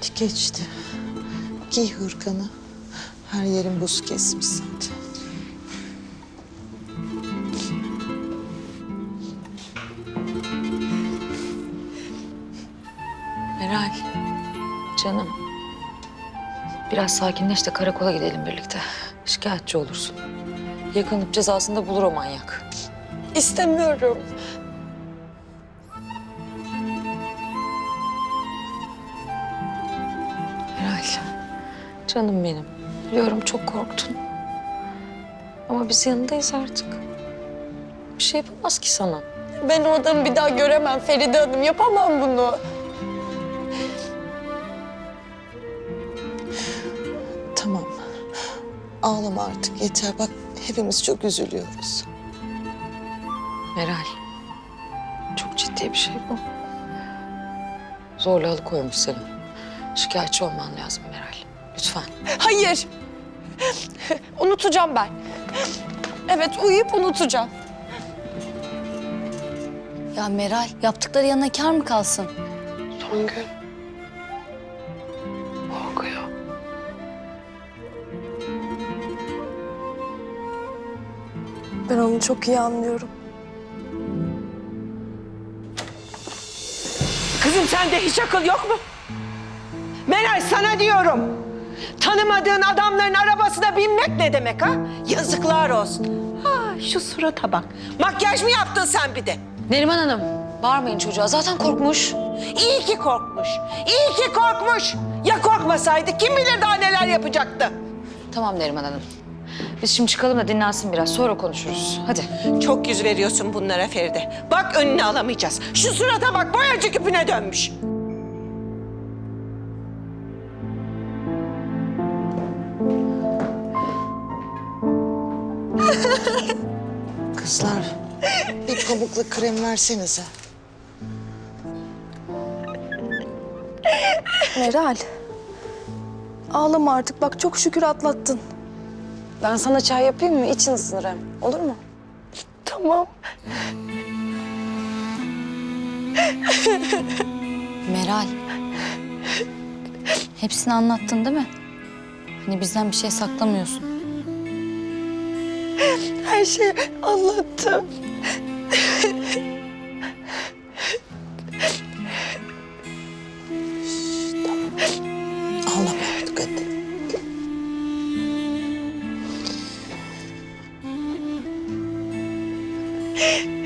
Hadi geçti. Giy hırkanı. Her yerin buz kesmiş zaten. Meral, canım. Biraz sakinleş de karakola gidelim birlikte. Şikayetçi olursun. Yakalanıp cezasını da bulur o manyak. İstemiyorum. Canım benim. Biliyorum çok korktun. Ama biz yanındayız artık. Bir şey yapamaz ki sana. Ben o adamı bir daha göremem Feride Hanım. Yapamam bunu. Tamam. Ağlama artık yeter. Bak hepimiz çok üzülüyoruz. Meral, çok ciddi bir şey bu. Zorla alıkoymuş seni. Şikayetçi olman lazım Meral. Lütfen. Hayır. Unutacağım ben. Evet uyuyup unutacağım. Ya Meral yaptıkları yanına kar mı kalsın? Songül. Korkuyor. Ben onu çok iyi anlıyorum. Kızım sende hiç akıl yok mu? Meral sana diyorum. Tanımadığın adamların arabasına binmek ne demek ha? Yazıklar olsun. Ha şu surata bak. Makyaj mı yaptın sen bir de? Neriman Hanım, bağırmayın çocuğa. Zaten korkmuş. İyi ki korkmuş. İyi ki korkmuş. Ya korkmasaydı kim bilir daha neler yapacaktı. Tamam Neriman Hanım. Biz şimdi çıkalım da dinlensin biraz. Sonra konuşuruz. Hadi. Çok yüz veriyorsun bunlara Feride. Bak önünü alamayacağız. Şu surata bak boyacı küpüne dönmüş. Kızlar bir pamuklu krem versenize. Meral. Ağlama artık. Bak çok şükür atlattın. Ben sana çay yapayım mı? İçin ısınır hem. Olur mu? Tamam. Meral. Hepsini anlattın değil mi? Hani bizden bir şey saklamıyorsun. Her şeyi anlattım. Şşş, Yeah.